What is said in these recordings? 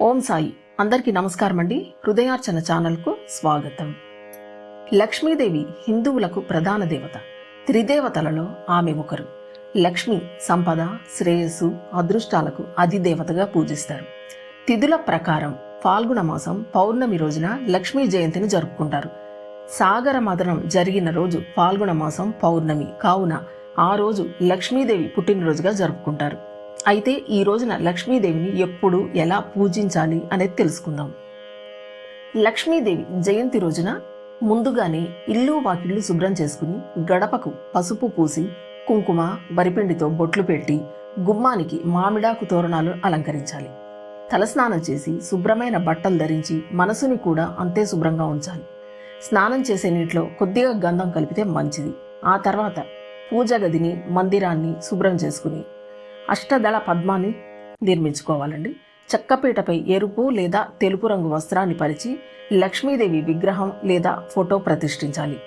ఓం సాయి. అందరికీ నమస్కారం అండి హృదయార్చన ఛానల్కు స్వాగతం. లక్ష్మీదేవి హిందువులకు ప్రధాన దేవత. త్రిదేవతలలో ఆమె ఒకరు. లక్ష్మి సంపద శ్రేయస్సు అదృష్టాలకు అధిదేవతగా పూజిస్తారు. తిథుల ప్రకారం ఫాల్గుణ మాసం పౌర్ణమి రోజున లక్ష్మీ జయంతిని జరుపుకుంటారు. సాగర మదనం జరిగిన రోజు ఫాల్గుణ మాసం పౌర్ణమి. కావున ఆ రోజు లక్ష్మీదేవి పుట్టినరోజుగా జరుపుకుంటారు. అయితే ఈ రోజున లక్ష్మీదేవిని ఎప్పుడు ఎలా పూజించాలి అనేది తెలుసుకుందాం. లక్ష్మీదేవి జయంతి రోజున ముందుగానే ఇల్లు వాకిళ్ళు శుభ్రం చేసుకుని గడపకు పసుపు పూసి కుంకుమ వరిపిండితో బొట్లు పెట్టి గుమ్మానికి మామిడాకు తోరణాలు అలంకరించాలి. తలస్నానం చేసి శుభ్రమైన బట్టలు ధరించి మనసుని కూడా అంతే శుభ్రంగా ఉంచాలి. స్నానం చేసే నీటిలో కొద్దిగా గంధం కలిపితే మంచిది. ఆ తర్వాత పూజ గదిని మందిరాన్ని శుభ్రం చేసుకుని అష్టదళ పద్మాన్ని నిర్మించుకోవాలండి. చెక్కపీటపై ఎరుపు లేదా తెలుపు రంగు వస్త్రాన్ని పరిచి లక్ష్మీదేవి విగ్రహం లేదా ఫోటో ప్రతిష్ఠించాలి.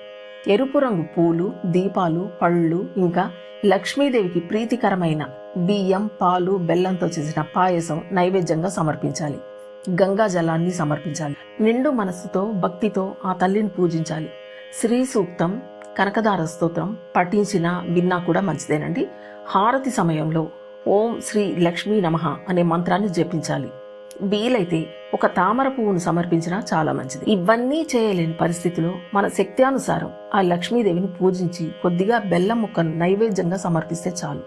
ఎరుపు రంగు పూలు దీపాలు పళ్ళు ఇంకా లక్ష్మీదేవికి ప్రీతికరమైన బియ్యం పాలు బెల్లంతో చేసిన పాయసం నైవేద్యంగా సమర్పించాలి. గంగా జలాన్ని సమర్పించాలి. నిండు మనస్సుతో భక్తితో ఆ తల్లిని పూజించాలి. శ్రీ సూక్తం కనకదార స్తోత్రం పఠించినా విన్నా కూడా మంచిదేనండి. హారతి సమయంలో ఓం శ్రీ లక్ష్మీ నమః అనే మంత్రాన్ని జపించాలి. వీలైతే ఒక తామర పువ్వును సమర్పించినా చాలా మంచిది. ఇవన్నీ చేయలేని పరిస్థితిలో మన శక్త్యానుసారం ఆ లక్ష్మీదేవిని పూజించి కొద్దిగా బెల్లం ముక్కను నైవేద్యంగా సమర్పిస్తే చాలు.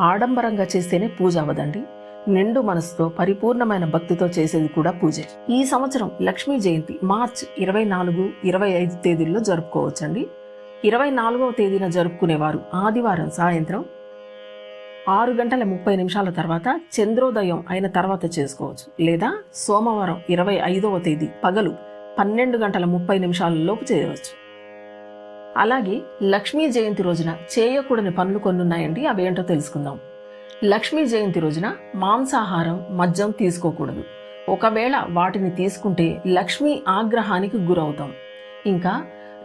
ఆడంబరంగా చేస్తేనే పూజ అవదండి నిండు మనసుతో పరిపూర్ణమైన భక్తితో చేసేది కూడా పూజే. ఈ సంవత్సరం లక్ష్మీ జయంతి మార్చ్ ఇరవై నాలుగు ఇరవై ఐదు తేదీల్లో జరుపుకోవచ్చండి. ఇరవై నాలుగవ తేదీన జరుపుకునేవారు ఆదివారం సాయంత్రం ఆరు గంటల ముప్పై నిమిషాల తర్వాత చంద్రోదయం అయిన తర్వాత చేసుకోవచ్చు. లేదా సోమవారం ఇరవై ఐదవ తేదీ పగలు పన్నెండు గంటల ముప్పై నిమిషాలలోపు చేయవచ్చు. అలాగే లక్ష్మీ జయంతి రోజున చేయకూడని పనులు కొన్ని ఉన్నాయండి అవేంటో తెలుసుకుందాం. లక్ష్మీ జయంతి రోజున మాంసాహారం మద్యం తీసుకోకూడదు. ఒకవేళ వాటిని తీసుకుంటే లక్ష్మీ ఆగ్రహానికి గురవుతాం. ఇంకా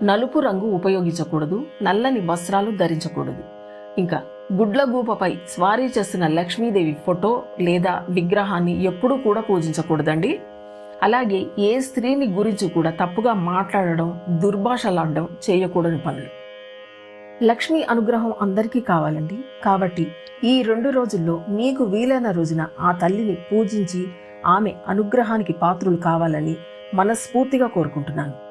నలుపు రంగు ఉపయోగించకూడదు నల్లని వస్త్రాలు ధరించకూడదు. ఇంకా గుడ్లగూపపై స్వారీ చేస్తున్న లక్ష్మీదేవి ఫోటో లేదా విగ్రహాన్ని ఎప్పుడూ కూడా పూజించకూడదండి. అలాగే ఏ స్త్రీని గురించి కూడా తప్పుగా మాట్లాడడం దుర్భాషలాడడం చేయకూడని పనులు. లక్ష్మీ అనుగ్రహం అందరికీ కావాలండి. కాబట్టి ఈ రెండు రోజుల్లో మీకు వీలైన రోజున ఆ తల్లిని పూజించి ఆమె అనుగ్రహానికి పాత్రులు కావాలని మనస్ఫూర్తిగా కోరుకుంటున్నాను.